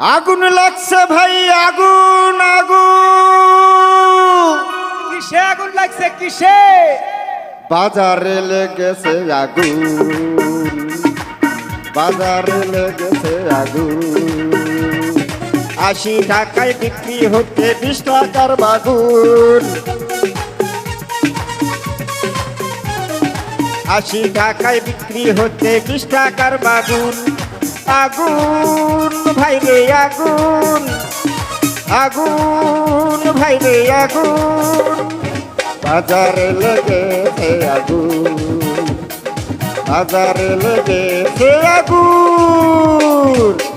আগুন লাগছে ভাই আগুন আগুন। কিসে আগুন লাগছে কিসে? বাজারে লেগেছে আগুন। বাজারে লেগেছে আগুন। আশি টাকায় বিক্রি হচ্ছে বিশ টাকার বাগুন। আশি টাকায় বিক্রি হচ্ছে বিশ টাকার বাগুন। আগুন ভাই রে আগুন আগুন ভাই রে আগুন। বাজারে লেগেছে আগুন বাজারে লেগেছে আগুন।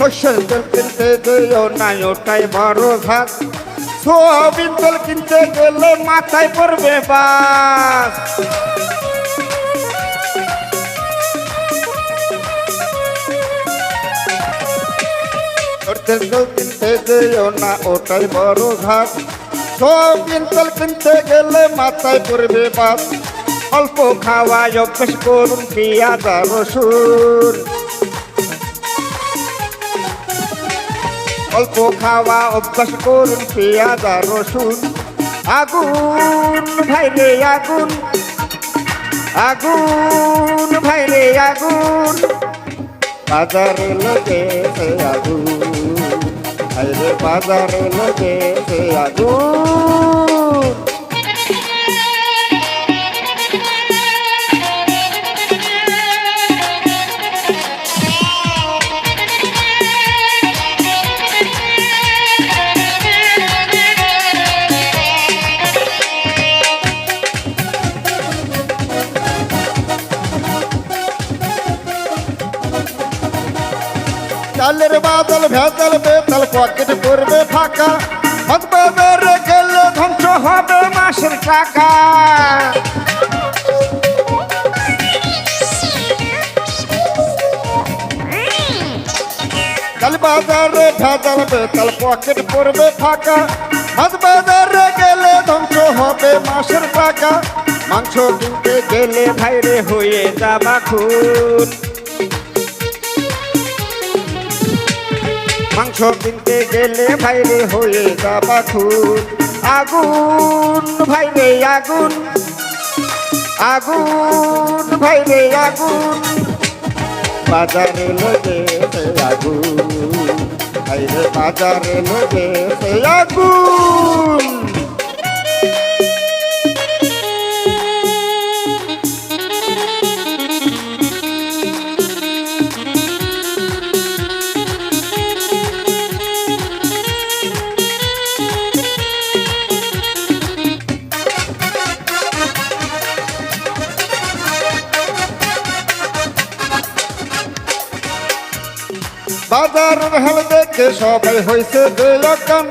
শস্যের কিনতে যেও নাই ওটাই বড় ঘাত সোয়াবিন তেল কিনতে গেলে মাথায় পড়বে বাস। তেল কিনতে যেও না, ওটাই বড় ঘাট সোয়াবিন তেল কিনতে গেলে মাথায় পড়বে বাস। অল্প খাওয়া অভ্যাস করুন, পেঁয়াজ রসুন। অল্প খাওয়া অভ্যাস করুন, পেঁয়াজ আর রসুন। আগুন ভাইরে আগুন। আগুন ভাইরে আগুন। বাজারে লোকে আগুন। ভাইরে বাজারে লোকে আগুন। চালের বাদল ভেতল বেতল, পকেট করবে ফাঁকা। হতবে গেলে ধ্বংস হবে মাসের টাকা। কাল বাজারে ভেতল বেতল, পকেট করবে ফাঁকা। বাজারে গেলে ধ্বংস হবে মাসের টাকা। মাংস কিনতে গেলে ভাইরে হয়ে যাবা খুন। মাংস কিনতে গেলে ভাইরে হয়ে যাবা খুন। আগুন, ভাইরে আগুন। আগুন, ভাইরে আগুন। বাজারে লোকে আগুন। ভাইরে বাজারে লোকে আগুন। বাজারের হাল দেখে সবাই হয়েছে বেলকান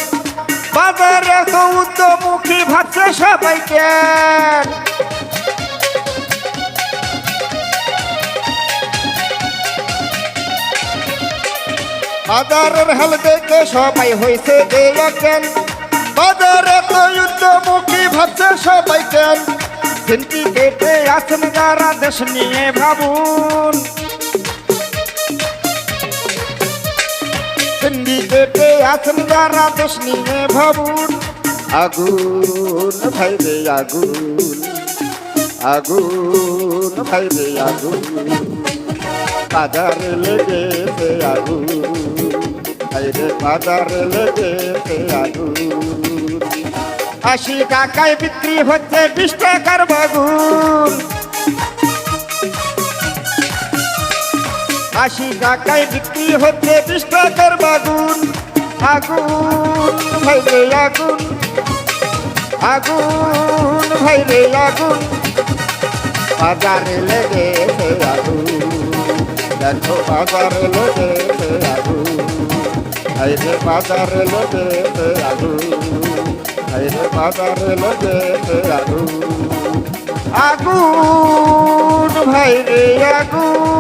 বাজারে তো উদ্যমুখী ভাবছে সবাইকে। বাজারের হাল দেখে সবাই হয়েছে বেলকান বাজারে তো উদ্যমুখী ভাবছে সবাই কেন সিন্ডিকেটে আছেন যারা দেশ নিয়ে ভাবুন। সিন্ডিকেটে আছেন যারা দেশ নিয়ে ভাবুন। আগুন, ভাই রে, আগুন। আগুন, ভাই রে, আগুন। বাজারে লেগেছে আগুন। ভাই রে, বাজারে লেগেছে আগুন। আশি টাকায় বিক্রি হচ্ছে বিশ টাকার বাগুন। আশি টাকায় বিক্রি হচ্ছে বিশ টাকার বাগুন। আগুন, ভাই রে আগুন। আগুন, ভাই রে আগুন। বাজারে লেগেছে আগুন। দেখো বাজারে লেগেছে আগুন। ভাই রে বাজারে লেগেছে আগুন। ভাইরে বাজারে লেগেছে আগুন। আগুন ভাইরে আগুন।